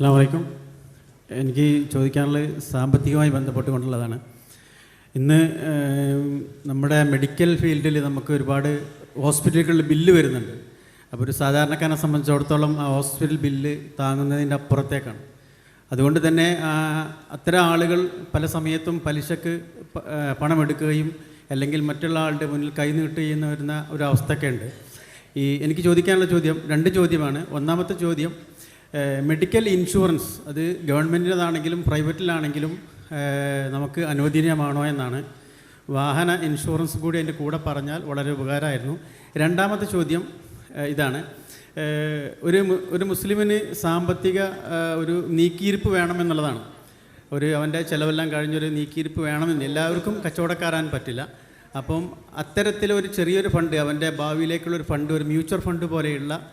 അസ്സാം വലൈക്കും എനിക്ക് ചോദിക്കാനുള്ളത് സാമ്പത്തികമായി ബന്ധപ്പെട്ടുകൊണ്ടുള്ളതാണ്. ഇന്ന് നമ്മുടെ മെഡിക്കൽ ഫീൽഡിൽ നമുക്ക് ഒരുപാട് ഹോസ്പിറ്റലുകളിൽ ബില്ല് വരുന്നുണ്ട്. അപ്പോൾ ഒരു സാധാരണക്കാരനെ സംബന്ധിച്ചിടത്തോളം ആ ഹോസ്പിറ്റൽ ബില്ല് താങ്ങുന്നതിന്റെ അപ്പുറത്തേക്കാണ്. അതുകൊണ്ട് തന്നെ അത്തരം ആളുകൾ പല സമയത്തും പലിശക്ക് പണമെടുക്കുകയും അല്ലെങ്കിൽ മറ്റുള്ള ആളുടെ മുന്നിൽ കൈനീട്ട് ചെയ്യുന്ന വരുന്ന ഒരു അവസ്ഥയൊക്കെ ഉണ്ട്. ഈ എനിക്ക് ചോദിക്കാനുള്ള ചോദ്യം രണ്ട് ചോദ്യമാണ്. ഒന്നാമത്തെ ചോദ്യം മെഡിക്കൽ ഇൻഷുറൻസ് അത് ഗവൺമെന്റിന്റെതാണെങ്കിലും പ്രൈവറ്റിലാണെങ്കിലും നമുക്ക് അനുവദനീയമാണോ എന്നാണ്. വാഹന ഇൻഷുറൻസ് കൂടി അതിന്റെ കൂടെ പറഞ്ഞാൽ വളരെ ഉപകാരമായിരുന്നു. രണ്ടാമത്തെ ചോദ്യം ഇതാണ്. ഒരു ഒരു മുസ്ലിമിന് സാമ്പത്തിക ഒരു നീക്കിയിരിപ്പ് വേണമെന്നുള്ളതാണ്. ഒരു അവന്റെ ചിലവെല്ലാം കഴിഞ്ഞൊരു നീക്കിയിരിപ്പ് വേണമെന്ന് എല്ലാവർക്കും കച്ചവടക്കാരാൻ പറ്റില്ല. അപ്പം അത്തരത്തിലൊരു ചെറിയൊരു ഫണ്ട് അവന്റെ ഭാവിയിലേക്കുള്ളൊരു ഫണ്ട് ഒരു മ്യൂച്വൽ ഫണ്ട് പോലെയുള്ള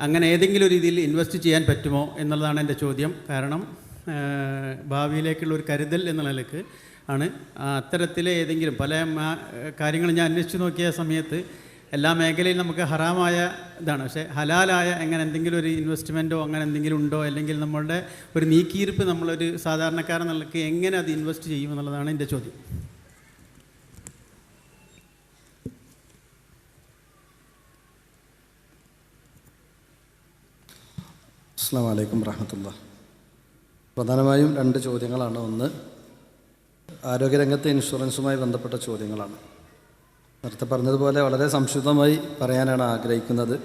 അങ്ങനെ ഏതെങ്കിലും രീതിയിൽ ഇൻവെസ്റ്റ് ചെയ്യാൻ പറ്റുമോ എന്നുള്ളതാണ് എന്റെ ചോദ്യം. കാരണം ഭാവിയിലേക്കുള്ള ഒരു കരുതൽ എന്ന നിലയ്ക്ക് ആണ്. അത്തരത്തിലെ ഏതെങ്കിലും പല കാര്യങ്ങൾ ഞാൻ അന്വേഷിച്ച് നോക്കിയ സമയത്ത് എല്ലാ മേഖലയിലും നമുക്ക് ഹറാമായ ഇതാണ്. പക്ഷേ ഹലാലായ എങ്ങനെ എന്തെങ്കിലും ഒരു ഇൻവെസ്റ്റ്മെന്റോ അങ്ങനെ എന്തെങ്കിലും ഉണ്ടോ? അല്ലെങ്കിൽ നമ്മളുടെ ഒരു നീക്കിയിരിപ്പ് നമ്മളൊരു സാധാരണക്കാരൻ നിലയ്ക്ക് എങ്ങനെ അത് ഇൻവെസ്റ്റ് ചെയ്യും എന്നുള്ളതാണ് എന്റെ ചോദ്യം. അസ്സാം വലൈക്കും വറഹമത്തുള്ള. പ്രധാനമായും രണ്ട് ചോദ്യങ്ങളാണ്. ഒന്ന് ആരോഗ്യരംഗത്തെ ഇൻഷുറൻസുമായി ബന്ധപ്പെട്ട ചോദ്യങ്ങളാണ്. നേരത്തെ പറഞ്ഞതുപോലെ വളരെ സംശുദ്ധമായി പറയാനാണ് ആഗ്രഹിക്കുന്നത്.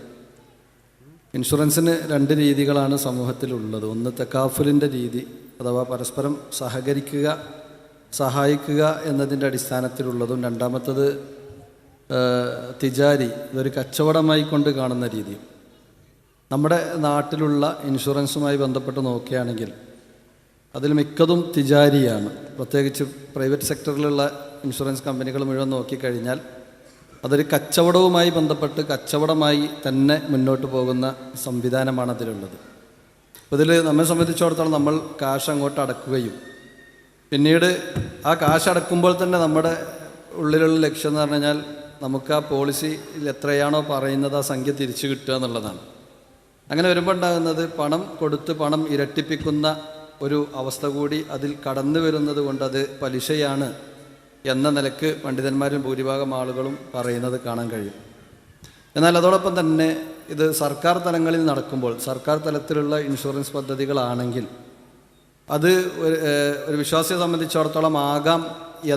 ഇൻഷുറൻസിന് രണ്ട് രീതികളാണ് സമൂഹത്തിലുള്ളത്. ഒന്ന് തെക്കാഫുലിന്റെ രീതി അഥവാ പരസ്പരം സഹകരിക്കുക സഹായിക്കുക എന്നതിന്റെ അടിസ്ഥാനത്തിലുള്ളതും. രണ്ടാമത്തത് തിജാരി ഇതൊരു കച്ചവടമായി കൊണ്ട് കാണുന്ന രീതിയും. നമ്മുടെ നാട്ടിലുള്ള ഇൻഷുറൻസുമായി ബന്ധപ്പെട്ട് നോക്കുകയാണെങ്കിൽ അതിൽ മിക്കതും തിജാരിയാണ്. പ്രത്യേകിച്ച് പ്രൈവറ്റ് സെക്ടറിലുള്ള ഇൻഷുറൻസ് കമ്പനികൾ മുഴുവൻ നോക്കിക്കഴിഞ്ഞാൽ അതൊരു കച്ചവടവുമായി ബന്ധപ്പെട്ട് കച്ചവടമായി തന്നെ മുന്നോട്ട് പോകുന്ന സംവിധാനമാണ് അതിലുള്ളത്. അപ്പോൾ ഇതിൽ നമ്മെ സംബന്ധിച്ചിടത്തോളം നമ്മൾ കാശ് അങ്ങോട്ട് അടക്കുകയും പിന്നീട് ആ കാശ് അടക്കുമ്പോൾ തന്നെ നമ്മുടെ ഉള്ളിലുള്ള ലക്ഷ്യം എന്ന് പറഞ്ഞു കഴിഞ്ഞാൽ നമുക്ക് ആ പോളിസിയിൽ എത്രയാണോ പറയുന്നത് ആ സംഖ്യ തിരിച്ചു കിട്ടുക എന്നുള്ളതാണ്. അങ്ങനെ വരുമ്പോൾ ഉണ്ടാകുന്നത് പണം കൊടുത്ത് പണം ഇരട്ടിപ്പിക്കുന്ന ഒരു അവസ്ഥ കൂടി അതിൽ കടന്നു വരുന്നത് കൊണ്ട് അത് പലിശയാണ് എന്ന നിലയ്ക്ക് പണ്ഡിതന്മാരും ഭൂരിഭാഗം ആളുകളും പറയുന്നത് കാണാൻ കഴിയും. എന്നാൽ അതോടൊപ്പം തന്നെ ഇത് സർക്കാർ തലങ്ങളിൽ നടക്കുമ്പോൾ സർക്കാർ തലത്തിലുള്ള ഇൻഷുറൻസ് പദ്ധതികളാണെങ്കിൽ അത് ഒരു വിശ്വാസിയെ സംബന്ധിച്ചിടത്തോളം ആകാം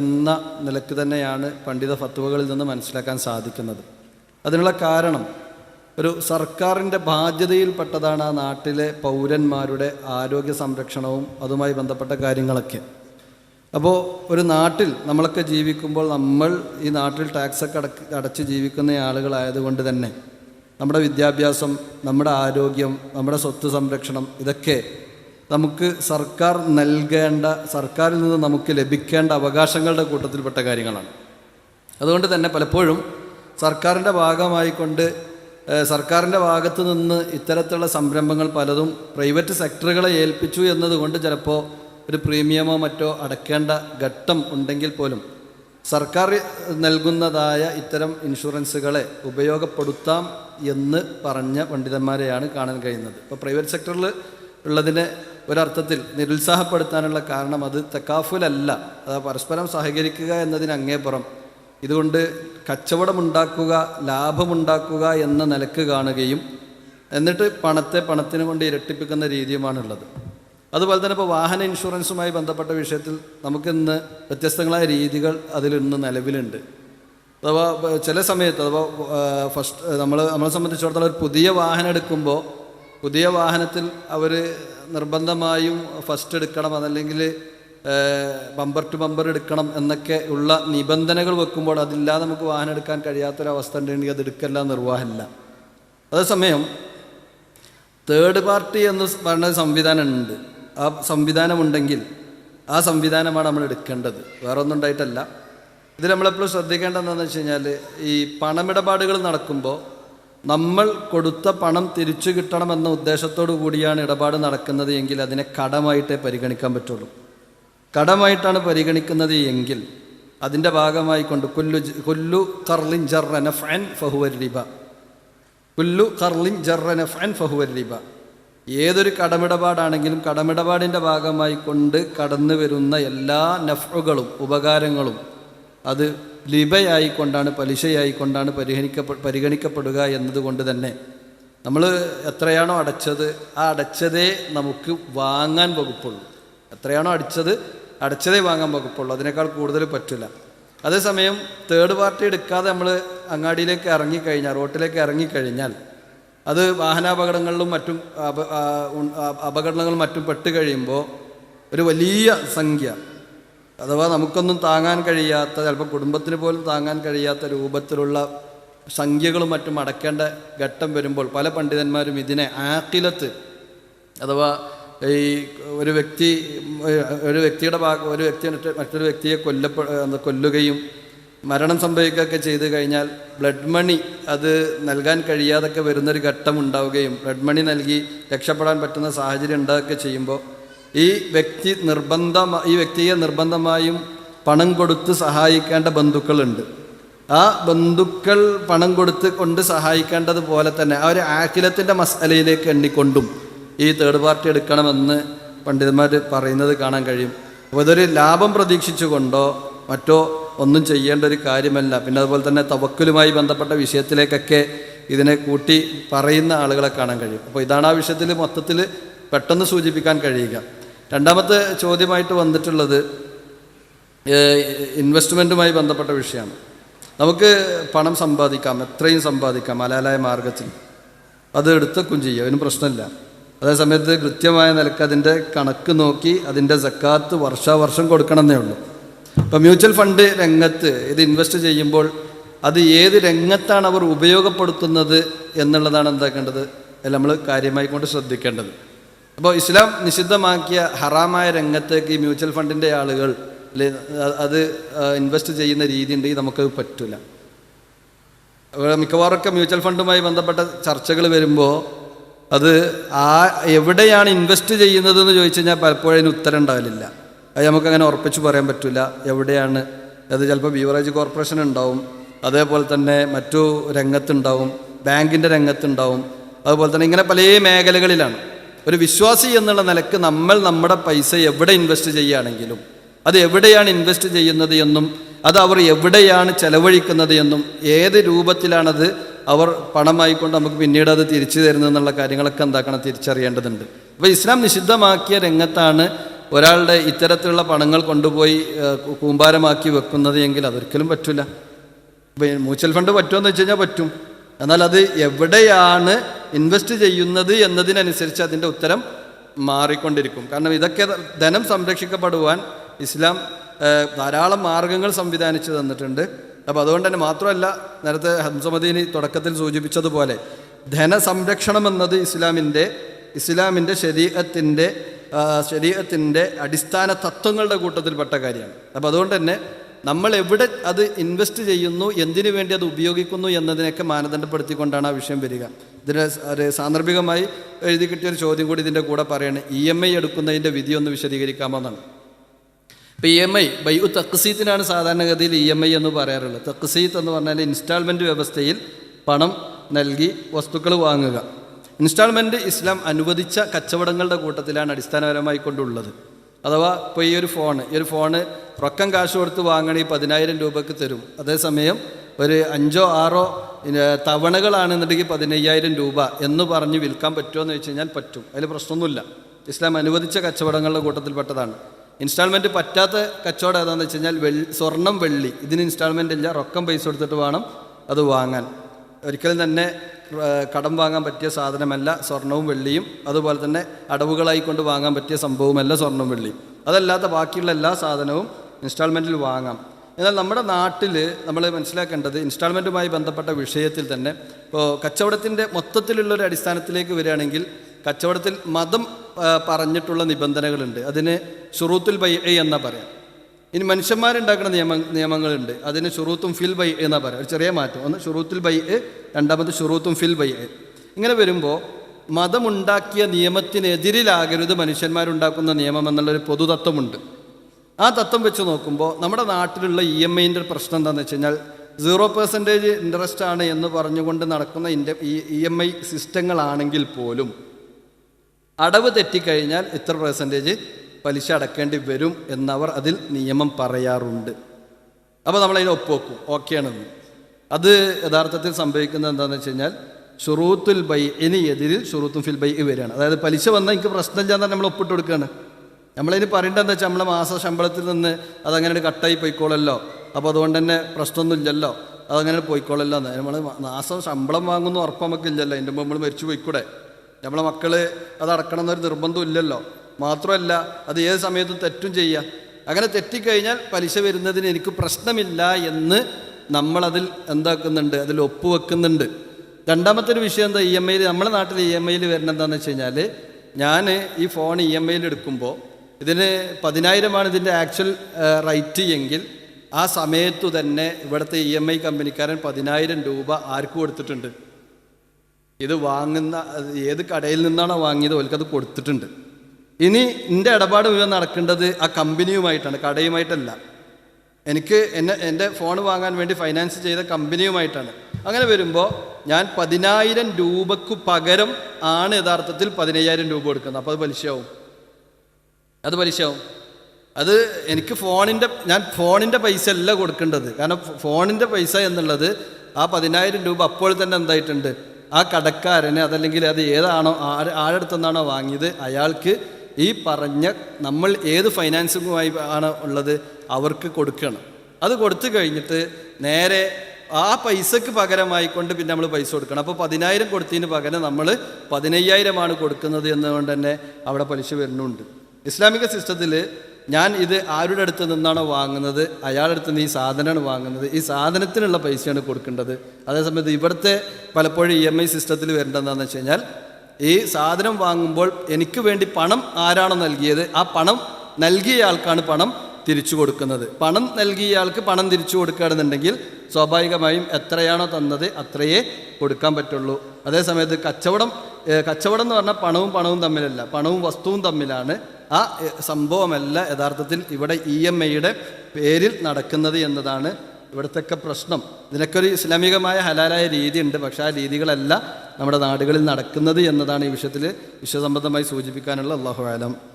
എന്ന നിലയ്ക്ക് തന്നെയാണ് പണ്ഡിത ഫത്വകളിൽ നിന്ന് മനസ്സിലാക്കാൻ സാധിക്കുന്നത്. അതിനുള്ള കാരണം ഒരു സർക്കാരിന്റെ ബാധ്യതയിൽപ്പെട്ടതാണ് ആ നാട്ടിലെ പൗരന്മാരുടെ ആരോഗ്യ സംരക്ഷണവും അതുമായി ബന്ധപ്പെട്ട കാര്യങ്ങളൊക്കെ. അപ്പോൾ ഒരു നാട്ടിൽ നമ്മളൊക്കെ ജീവിക്കുമ്പോൾ നമ്മൾ ഈ നാട്ടിൽ ടാക്സൊക്കെ അടക്ക് അടച്ച് ജീവിക്കുന്ന ആളുകളായതുകൊണ്ട് തന്നെ നമ്മുടെ വിദ്യാഭ്യാസം നമ്മുടെ ആരോഗ്യം നമ്മുടെ സ്വത്ത് സംരക്ഷണം ഇതൊക്കെ നമുക്ക് സർക്കാർ നൽകേണ്ട സർക്കാരിൽ നിന്ന് നമുക്ക് ലഭിക്കേണ്ട അവകാശങ്ങളുടെ കൂട്ടത്തിൽപ്പെട്ട കാര്യങ്ങളാണ്. അതുകൊണ്ട് തന്നെ പലപ്പോഴും സർക്കാരിന്റെ ഭാഗമായിക്കൊണ്ട് സർക്കാരിന്റെ ഭാഗത്ത് നിന്ന് ഇത്തരത്തിലുള്ള സംരംഭങ്ങൾ പലതും പ്രൈവറ്റ് സെക്ടറുകളെ ഏൽപ്പിച്ചു എന്നതുകൊണ്ട് ചിലപ്പോൾ ഒരു പ്രീമിയമോ മറ്റോ അടക്കേണ്ട ഘട്ടം ഉണ്ടെങ്കിൽ പോലും സർക്കാർ നൽകുന്നതായ ഇത്തരം ഇൻഷുറൻസുകളെ ഉപയോഗപ്പെടുത്താം എന്ന് പറഞ്ഞ പണ്ഡിതന്മാരെയാണ് കാണാൻ കഴിയുന്നത്. ഇപ്പോൾ പ്രൈവറ്റ് സെക്ടറിൽ ഉള്ളതിനെ ഒരർത്ഥത്തിൽ നിരുത്സാഹപ്പെടുത്താനുള്ള കാരണം അത് തെക്കാഫുലല്ല. അത് പരസ്പരം സഹകരിക്കുക എന്നതിന് അങ്ങേപ്പുറം ഇതുകൊണ്ട് കച്ചവടമുണ്ടാക്കുക ലാഭമുണ്ടാക്കുക എന്ന നിലയ്ക്ക് കാണുകയും എന്നിട്ട് പണത്തെ പണത്തിന് കൊണ്ട് ഇരട്ടിപ്പിക്കുന്ന രീതിയുമാണുള്ളത്. അതുപോലെ തന്നെ ഇപ്പോൾ വാഹന ഇൻഷുറൻസുമായി ബന്ധപ്പെട്ട വിഷയത്തിൽ നമുക്കിന്ന് വ്യത്യസ്തങ്ങളായ രീതികൾ അതിലിന്ന് നിലവിലുണ്ട്. അഥവാ ചില സമയത്ത് അഥവാ ഫസ്റ്റ് നമ്മൾ നമ്മളെ സംബന്ധിച്ചിടത്തോളം ഒരു പുതിയ വാഹനം എടുക്കുമ്പോൾ പുതിയ വാഹനത്തിൽ അവർ നിർബന്ധമായും ഫസ്റ്റ് എടുക്കണം അതല്ലെങ്കിൽ ബമ്പർ ടു ബമ്പർ എടുക്കണം എന്നൊക്കെ ഉള്ള നിബന്ധനകൾ വെക്കുമ്പോൾ അതില്ലാതെ നമുക്ക് വാഹനം എടുക്കാൻ കഴിയാത്തൊരവസ്ഥ ഉണ്ടെങ്കിൽ അത് എടുക്കല്ല നിർവാഹമില്ല. അതേസമയം തേർഡ് പാർട്ടി എന്ന് പറയുന്ന സംവിധാനം ഉണ്ട് ആ സംവിധാനമുണ്ടെങ്കിൽ ആ സംവിധാനമാണ് നമ്മൾ എടുക്കേണ്ടത്. വേറെ ഒന്നും ഉണ്ടായിട്ടല്ല. ഇതിൽ നമ്മളെപ്പോഴും ശ്രദ്ധിക്കേണ്ടതെന്ന് വെച്ച് കഴിഞ്ഞാൽ ഈ പണമിടപാടുകൾ നടക്കുമ്പോൾ നമ്മൾ കൊടുത്ത പണം തിരിച്ചു കിട്ടണമെന്ന ഉദ്ദേശത്തോടു കൂടിയാണ് ഇടപാട് നടക്കുന്നത് എങ്കിൽ അതിനെ കടമായിട്ടേ പരിഗണിക്കാൻ പറ്റുള്ളൂ. കടമായിട്ടാണ് പരിഗണിക്കുന്നത് എങ്കിൽ അതിന്റെ ഭാഗമായി കൊണ്ട് കൊല്ലു കൊല്ലു കർലിൻ ജർറന ഫൻ ഫഹുവർ റിബ. കുല്ലു കർലിൻ ജർറന ഫൻ ഫഹുവർ റിബ. ഏതൊരു കടമിടപാടാണെങ്കിലും കടമിടപാടിന്റെ ഭാഗമായി കൊണ്ട് കടന്നു വരുന്ന എല്ലാ നഫുകളും ഉപകാരങ്ങളും അത് ലിബയായിക്കൊണ്ടാണ് പലിശയായിക്കൊണ്ടാണ് പരിഗണിക്കപ്പെ പരിഗണിക്കപ്പെടുക എന്നതുകൊണ്ട് തന്നെ നമ്മൾ എത്രയാണോ അടച്ചത് ആ അടച്ചതേ നമുക്ക് വാങ്ങാൻ വകുപ്പുള്ളൂ. എത്രയാണോ അടിച്ചത് അടച്ചതേ വാങ്ങാൻ വകുപ്പുള്ളൂ. അതിനേക്കാൾ കൂടുതൽ പറ്റില്ല അതേസമയം തേർഡ് പാർട്ടി എടുക്കാതെ നമ്മൾ അങ്ങാടിയിലേക്ക് ഇറങ്ങിക്കഴിഞ്ഞാൽ റോട്ടിലേക്ക് ഇറങ്ങിക്കഴിഞ്ഞാൽ അത് വാഹനാപകടങ്ങളിലും മറ്റും അപകടങ്ങളും മറ്റും പെട്ട് കഴിയുമ്പോൾ ഒരു വലിയ സംഖ്യ. അഥവാ നമുക്കൊന്നും താങ്ങാൻ കഴിയാത്ത ചിലപ്പോൾ കുടുംബത്തിന് പോലും താങ്ങാൻ കഴിയാത്ത രൂപത്തിലുള്ള സംഖ്യകളും മറ്റും അടക്കേണ്ട ഘട്ടം വരുമ്പോൾ പല പണ്ഡിതന്മാരും ഇതിനെ ആക്കിലത്ത് അഥവാ ഈ ഒരു വ്യക്തി ഒരു വ്യക്തിയുടെ ഭാഗം ഒരു വ്യക്തി മറ്റ് മറ്റൊരു വ്യക്തിയെ കൊല്ലപ്പെ കൊല്ലുകയും മരണം സംഭവിക്കുകയൊക്കെ ചെയ്തു കഴിഞ്ഞാൽ ബ്ലഡ് മണി അത് നൽകാൻ കഴിയാതൊക്കെ വരുന്നൊരു ഘട്ടം ഉണ്ടാവുകയും ബ്ലഡ് മണി നൽകി രക്ഷപ്പെടാൻ പറ്റുന്ന സാഹചര്യം ഉണ്ടാവുകയൊക്കെ ചെയ്യുമ്പോൾ ഈ വ്യക്തി നിർബന്ധം ഈ വ്യക്തിയെ നിർബന്ധമായും പണം കൊടുത്ത് സഹായിക്കേണ്ട ബന്ധുക്കളുണ്ട്. ആ ബന്ധുക്കൾ പണം കൊടുത്ത് കൊണ്ട് സഹായിക്കേണ്ടതുപോലെ തന്നെ ആ ഒരു ആഖിലത്തിന്റെ മസാലയിലേക്ക് എണ്ണിക്കൊണ്ടും ഈ തേർഡ് പാർട്ടി എടുക്കണമെന്ന് പണ്ഡിതന്മാർ പറയുന്നത് കാണാൻ കഴിയും. അപ്പോൾ ഇതൊരു ലാഭം പ്രതീക്ഷിച്ചുകൊണ്ടോ മറ്റോ ഒന്നും ചെയ്യേണ്ട ഒരു കാര്യമല്ല. പിന്നെ അതുപോലെ തന്നെ തവക്കലുമായി ബന്ധപ്പെട്ട വിഷയത്തിലേക്കൊക്കെ ഇതിനെ കൂട്ടി പറയുന്ന ആളുകളെ കാണാൻ കഴിയും. അപ്പോൾ ഇതാണ് ആ വിഷയത്തിൽ മൊത്തത്തിൽ പെട്ടെന്ന് സൂചിപ്പിക്കാൻ കഴിയുക. രണ്ടാമത്തെ ചോദ്യമായിട്ട് വന്നിട്ടുള്ളത് ഇൻവെസ്റ്റ്മെന്റുമായി ബന്ധപ്പെട്ട വിഷയമാണ്. നമുക്ക് പണം സമ്പാദിക്കാം എത്രയും സമ്പാദിക്കാം മലാലായ മാർഗത്തിൽ. അത് എടുത്തേക്കും ചെയ്യാം അതിന് പ്രശ്നമില്ല. അതേ സമയത്ത് കൃത്യമായ നിലയ്ക്ക് അതിന്റെ കണക്ക് നോക്കി അതിന്റെ സക്കാത്ത് വർഷാവർഷം കൊടുക്കണമെന്നേ ഉള്ളൂ. ഇപ്പം മ്യൂച്വൽ ഫണ്ട് രംഗത്ത് ഇത് ഇൻവെസ്റ്റ് ചെയ്യുമ്പോൾ അത് ഏത് രംഗത്താണ് അവർ ഉപയോഗപ്പെടുത്തുന്നത് എന്നുള്ളതാണ് എന്താക്കേണ്ടത്? നമ്മൾ കാര്യമായി കൊണ്ട് ശ്രദ്ധിക്കേണ്ടത്. അപ്പോൾ ഇസ്ലാം നിഷിദ്ധമാക്കിയ ഹറാമായ രംഗത്തേക്ക് ഈ മ്യൂച്വൽ ഫണ്ടിന്റെ ആളുകൾ അത് ഇൻവെസ്റ്റ് ചെയ്യുന്ന രീതി ഉണ്ടെങ്കിൽ നമുക്ക് പറ്റില്ല മിക്കവാറൊക്കെ മ്യൂച്വൽ ഫണ്ടുമായി ബന്ധപ്പെട്ട ചർച്ചകൾ വരുമ്പോൾ അത് ആ എവിടെയാണ് ഇൻവെസ്റ്റ് ചെയ്യുന്നത് എന്ന് ചോദിച്ചു കഴിഞ്ഞാൽ പലപ്പോഴും ഉത്തരം ഉണ്ടാവില്ല അത് നമുക്കങ്ങനെ ഉറപ്പിച്ച് പറയാൻ പറ്റില്ല എവിടെയാണ്? അത് ചിലപ്പോൾ ബീവറേജ് കോർപ്പറേഷൻ ഉണ്ടാവും. അതേപോലെ തന്നെ മറ്റു രംഗത്തുണ്ടാവും. ബാങ്കിന്റെ രംഗത്തുണ്ടാവും. അതുപോലെ തന്നെ ഇങ്ങനെ പല മേഖലകളിലാണ്. ഒരു വിശ്വാസി എന്നുള്ള നിലയ്ക്ക് നമ്മൾ നമ്മുടെ പൈസ എവിടെ ഇൻവെസ്റ്റ് ചെയ്യുകയാണെങ്കിലും അത് എവിടെയാണ് ഇൻവെസ്റ്റ് ചെയ്യുന്നത് എന്നും അത് അവർ എവിടെയാണ് ചെലവഴിക്കുന്നത് എന്നും ഏത് രൂപത്തിലാണത് അവർ പണമായിക്കൊണ്ട് നമുക്ക് പിന്നീട് അത് തിരിച്ചു തരുന്നു എന്നുള്ള കാര്യങ്ങളൊക്കെ എന്താക്കണം തിരിച്ചറിയേണ്ടതുണ്ട്. അപ്പോൾ ഇസ്ലാം നിഷിദ്ധമാക്കിയ രംഗത്താണ് ഒരാളുടെ ഇത്തരത്തിലുള്ള പണങ്ങൾ കൊണ്ടുപോയി കൂമ്പാരമാക്കി വെക്കുന്നത് എങ്കിൽ അതൊരിക്കലും പറ്റില്ല മ്യൂച്വൽ ഫണ്ട് പറ്റുമെന്ന് വെച്ച് കഴിഞ്ഞാൽ പറ്റും. എന്നാൽ അത് എവിടെയാണ് ഇൻവെസ്റ്റ് ചെയ്യുന്നത് എന്നതിനനുസരിച്ച് അതിന്റെ ഉത്തരം മാറിക്കൊണ്ടിരിക്കും. കാരണം ഇതൊക്കെ ധനം സംരക്ഷിക്കപ്പെടുവാൻ ഇസ്ലാം ധാരാളം മാർഗങ്ങൾ സംവിധാനിച്ചു തന്നിട്ടുണ്ട്. അപ്പോൾ അതുകൊണ്ട് തന്നെ മാത്രമല്ല നേരത്തെ ഹംസമദീനി തുടക്കത്തിൽ സൂചിപ്പിച്ചതുപോലെ ധനസംരക്ഷണം എന്നത് ഇസ്ലാമിന്റെ ഇസ്ലാമിന്റെ ശരീരത്തിന്റെ ശരീരത്തിന്റെ അടിസ്ഥാന തത്വങ്ങളുടെ കൂട്ടത്തിൽപ്പെട്ട കാര്യമാണ്. അപ്പോൾ അതുകൊണ്ട് തന്നെ നമ്മൾ എവിടെ അത് ഇൻവെസ്റ്റ് ചെയ്യുന്നു എന്തിനു വേണ്ടി അത് ഉപയോഗിക്കുന്നു എന്നതിനൊക്കെ മാനദണ്ഡപ്പെടുത്തിക്കൊണ്ടാണ് ആ വിഷയം വരിക. ഇതിന് ഒരു സാന്ദർഭികമായി എഴുതി കിട്ടിയ ഒരു ചോദ്യം കൂടി ഇതിന്റെ കൂടെ പറയാണ് ഇ എം ഐ എടുക്കുന്നതിന്റെ വിധി ഒന്ന് വിശദീകരിക്കാമോ എന്നാണ്. ഇപ്പോൾ ഇ എം ഐ ബൈ തക്സീത്തിനാണ് സാധാരണഗതിയിൽ ഇ എം ഐ എന്ന് പറയാറുള്ളത്. തക്സീത്ത് എന്ന് പറഞ്ഞാൽ ഇൻസ്റ്റാൾമെന്റ് വ്യവസ്ഥയിൽ പണം നൽകി വസ്തുക്കൾ വാങ്ങുക. ഇൻസ്റ്റാൾമെന്റ് ഇസ്ലാം അനുവദിച്ച കച്ചവടങ്ങളുടെ കൂട്ടത്തിലാണ് അടിസ്ഥാനപരമായി കൊണ്ടുള്ളത്. അഥവാ ഇപ്പോൾ ഈ ഒരു ഫോൺ ഈ ഒരു ഫോണ് റൊക്കം കാശ് കൊടുത്ത് വാങ്ങണമെങ്കിൽ പതിനായിരം രൂപക്ക് തരും. അതേസമയം ഒരു അഞ്ചോ ആറോ തവണകളാണെന്നുണ്ടെങ്കിൽ പതിനയ്യായിരം രൂപ എന്ന് പറഞ്ഞ് വിൽക്കാൻ പറ്റുമോ എന്ന് വെച്ച് കഴിഞ്ഞാൽ പറ്റും. അതിൽ പ്രശ്നമൊന്നുമില്ല. ഇസ്ലാം അനുവദിച്ച കച്ചവടങ്ങളുടെ കൂട്ടത്തിൽപ്പെട്ടതാണ്. ഇൻസ്റ്റാൾമെന്റ് പറ്റാത്ത കച്ചവടം ഏതാണെന്ന് വെച്ച് കഴിഞ്ഞാൽ വെള്ളി സ്വർണം വെള്ളി. ഇതിന് ഇൻസ്റ്റാൾമെന്റ് ഇല്ല. റൊക്കം പൈസ കൊടുത്തിട്ട് വേണം അത് വാങ്ങാൻ. ഒരിക്കലും തന്നെ കടം വാങ്ങാൻ പറ്റിയ സാധനമല്ല സ്വർണവും വെള്ളിയും. അതുപോലെ തന്നെ അടവുകളായിക്കൊണ്ട് വാങ്ങാൻ പറ്റിയ സംഭവമല്ല സ്വർണവും വെള്ളിയും. അതല്ലാത്ത ബാക്കിയുള്ള എല്ലാ സാധനവും ഇൻസ്റ്റാൾമെന്റിൽ വാങ്ങാം. എന്നാൽ നമ്മുടെ നാട്ടിൽ നമ്മൾ മനസ്സിലാക്കേണ്ടത് ഇൻസ്റ്റാൾമെന്റുമായി ബന്ധപ്പെട്ട വിഷയത്തിൽ തന്നെ ഇപ്പോൾ കച്ചവടത്തിന്റെ മൊത്തത്തിലുള്ളൊരു അടിസ്ഥാനത്തിലേക്ക് വരികയാണെങ്കിൽ കച്ചവടത്തിൽ മതം പറഞ്ഞിട്ടുള്ള നിബന്ധനകളുണ്ട്. അതിന് ഷുറൂത്തുൽ ബൈ എന്നാ പറയാം. ഇനി മനുഷ്യന്മാരുണ്ടാക്കുന്ന നിയമ നിയമങ്ങളുണ്ട്. അതിന് ഷുറൂത്തും ഫിൽ ബൈ എന്നാ പറയാം. ഒരു ചെറിയ മാറ്റം. ഒന്ന് ഷുറൂത്തുൽ ബൈ രണ്ടാമത് ഷുറൂത്തും ഫിൽ ബൈ ഇങ്ങനെ വരുമ്പോൾ മതമുണ്ടാക്കിയ നിയമത്തിനെതിരിലാകരുത് മനുഷ്യന്മാരുണ്ടാക്കുന്ന നിയമം എന്നുള്ളൊരു പൊതുതത്വമുണ്ട്. ആ തത്വം വെച്ച് നോക്കുമ്പോൾ നമ്മുടെ നാട്ടിലുള്ള ഇ എം ഐന്റെ പ്രശ്നം എന്താണെന്ന് വെച്ച് കഴിഞ്ഞാൽ സീറോ പെർസെന്റേജ് ഇൻട്രസ്റ്റ് ആണ് എന്ന് പറഞ്ഞുകൊണ്ട് നടക്കുന്ന ഇന്റെ ഇ എം ഐ സിസ്റ്റങ്ങളാണെങ്കിൽ പോലും അടവ് തെറ്റിക്കഴിഞ്ഞാൽ ഇത്ര പെർസെന്റേജ് പലിശ അടക്കേണ്ടി വരും എന്നവർ അതിൽ നിയമം പറയാറുണ്ട്. അപ്പോൾ നമ്മളതിന് ഒപ്പുവെക്കും. ഓക്കെയാണെന്ന് അത് യഥാർത്ഥത്തിൽ സംഭവിക്കുന്നത് എന്താണെന്ന് വെച്ച് കഴിഞ്ഞാൽ ഷുറൂത്തുൽ ബൈ ഇനി എതിരിൽ ഷുറൂത്തും ഫിൽ ബൈ വരികയാണ്. അതായത് പലിശ വന്നാൽ എനിക്ക് പ്രശ്നമില്ല തന്നെ നമ്മൾ ഒപ്പിട്ട് കൊടുക്കുകയാണ്. നമ്മളതിന് പറയേണ്ടത് എന്താ വെച്ചാൽ നമ്മളെ മാസ ശമ്പളത്തിൽ നിന്ന് അതങ്ങനെ കട്ടായി പോയിക്കോളല്ലോ. അപ്പോൾ അതുകൊണ്ട് തന്നെ പ്രശ്നമൊന്നും ഇല്ലല്ലോ. അതങ്ങനെ പോയിക്കോളല്ലോ എന്ന്. നമ്മൾ മാസം ശമ്പളം വാങ്ങുന്ന ഉറപ്പ് നമുക്കില്ലല്ലോ. അതിന്റെ മുമ്പ് നമ്മൾ മരിച്ചു പോയിക്കൂടെ നമ്മളെ മക്കൾ അത് അടക്കണം എന്നൊരു നിർബന്ധം ഇല്ലല്ലോ. മാത്രമല്ല അത് ഏത് സമയത്തും തെറ്റും ചെയ്യുക അങ്ങനെ തെറ്റിക്കഴിഞ്ഞാൽ പലിശ വരുന്നതിന് എനിക്ക് പ്രശ്നമില്ല എന്ന് നമ്മളതിൽ എന്താക്കുന്നുണ്ട് അതിൽ ഒപ്പുവെക്കുന്നുണ്ട്. രണ്ടാമത്തെ ഒരു വിഷയം എന്താ ഇ എം ഐയിൽ നമ്മുടെ നാട്ടിൽ ഇ എം ഐയിൽ വരുന്നത് എന്താണെന്ന് വെച്ച് കഴിഞ്ഞാൽ ഞാൻ ഈ ഫോൺ ഇ എം ഐയിൽ എടുക്കുമ്പോൾ ഇതിന് പതിനായിരമാണ് ഇതിന്റെ ആക്ച്വൽ റൈറ്റ് എങ്കിൽ ആ സമയത്തു തന്നെ ഇവിടുത്തെ ഇ എം ഐ കമ്പനിക്കാരൻ പതിനായിരം രൂപ ആർക്ക് കൊടുത്തിട്ടുണ്ട്? ഇത് വാങ്ങുന്ന ഏത് കടയിൽ നിന്നാണോ വാങ്ങിയത് ഓൽക്കത് കൊടുത്തിട്ടുണ്ട്. ഇനി എന്റെ ഇടപാട് മുഴുവൻ നടക്കേണ്ടത് ആ കമ്പനിയുമായിട്ടാണ് കടയുമായിട്ടല്ല. എനിക്ക് എന്നെ എന്റെ ഫോൺ വാങ്ങാൻ വേണ്ടി ഫൈനാൻസ് ചെയ്ത കമ്പനിയുമായിട്ടാണ്. അങ്ങനെ വരുമ്പോൾ ഞാൻ പതിനായിരം രൂപക്ക് പകരം ആണ് യഥാർത്ഥത്തിൽ പതിനയ്യായിരം രൂപ കൊടുക്കുന്നത്. അപ്പോൾ അത് പലിശയാവും. അത് പലിശയാവും. അത് എനിക്ക് ഫോണിന്റെ ഞാൻ ഫോണിന്റെ പൈസ അല്ല കൊടുക്കേണ്ടത്. കാരണം ഫോണിന്റെ പൈസ എന്നുള്ളത് ആ പതിനായിരം രൂപ അപ്പോൾ തന്നെ എന്തായിട്ടുണ്ട്? ആ കടക്കാരന് അതല്ലെങ്കിൽ അത് ഏതാണോ ആര് ആരടുത്തുനിന്നാണോ വാങ്ങിയത് അയാൾക്ക് ഈ പറഞ്ഞ നമ്മൾ ഏത് ഫൈനാൻസിങ്ങുമായി ആണ് ഉള്ളത് അവർക്ക് കൊടുക്കണം. അത് കൊടുത്തു കഴിഞ്ഞിട്ട് നേരെ ആ പൈസക്ക് പകരമായിക്കൊണ്ട് പിന്നെ നമ്മൾ പൈസ കൊടുക്കണം. അപ്പോൾ പതിനായിരം കൊടുത്തതിന് പകരം നമ്മൾ പതിനയ്യായിരമാണ് കൊടുക്കുന്നത് എന്നുകൊണ്ട് തന്നെ അവിടെ പലിശ വരുന്നുണ്ട്. ഇസ്ലാമിക സിസ്റ്റത്തിൽ ഞാൻ ഇത് ആരുടെ അടുത്ത് നിന്നാണ് വാങ്ങുന്നത്? അയാളുടെ അടുത്ത് നിന്ന് ഈ സാധനമാണ് വാങ്ങുന്നത്. ഈ സാധനത്തിനുള്ള പൈസയാണ് കൊടുക്കേണ്ടത്. അതേസമയത്ത് ഇവിടുത്തെ പലപ്പോഴും ഇ എം ഐ സിസ്റ്റത്തിൽ വരേണ്ടതെന്ന് വെച്ച് കഴിഞ്ഞാൽ ഈ സാധനം വാങ്ങുമ്പോൾ എനിക്ക് വേണ്ടി പണം ആരാണോ നൽകിയത്? ആ പണം നൽകിയ ആൾക്കാണ് പണം തിരിച്ചു കൊടുക്കുന്നത്. പണം നൽകിയ ആൾക്ക് പണം തിരിച്ചു കൊടുക്കുകയാണെന്നുണ്ടെങ്കിൽ സ്വാഭാവികമായും എത്രയാണോ തന്നത് അത്രയേ കൊടുക്കാൻ പറ്റുള്ളൂ. അതേസമയത്ത് കച്ചവടം കച്ചവടം എന്ന് പറഞ്ഞാൽ പണവും പണവും തമ്മിലല്ല. പണവും വസ്തുവും തമ്മിലാണ് ആ സംഭവമല്ല യഥാർത്ഥത്തിൽ ഇവിടെ ഇ എം ഐയുടെ പേരിൽ നടക്കുന്നത് എന്നതാണ് ഇവിടുത്തെ പ്രശ്നം. ഇതിനൊക്കെ ഒരു ഇസ്ലാമികമായ ഹലാലായ രീതിയുണ്ട്. പക്ഷേ ആ രീതികളല്ല നമ്മുടെ നാടുകളിൽ നടക്കുന്നത് എന്നതാണ് ഈ വിഷയത്തിൽ വിശ്വസംബന്ധമായി സൂചിപ്പിക്കാനുള്ള അള്ളാഹു ആലം.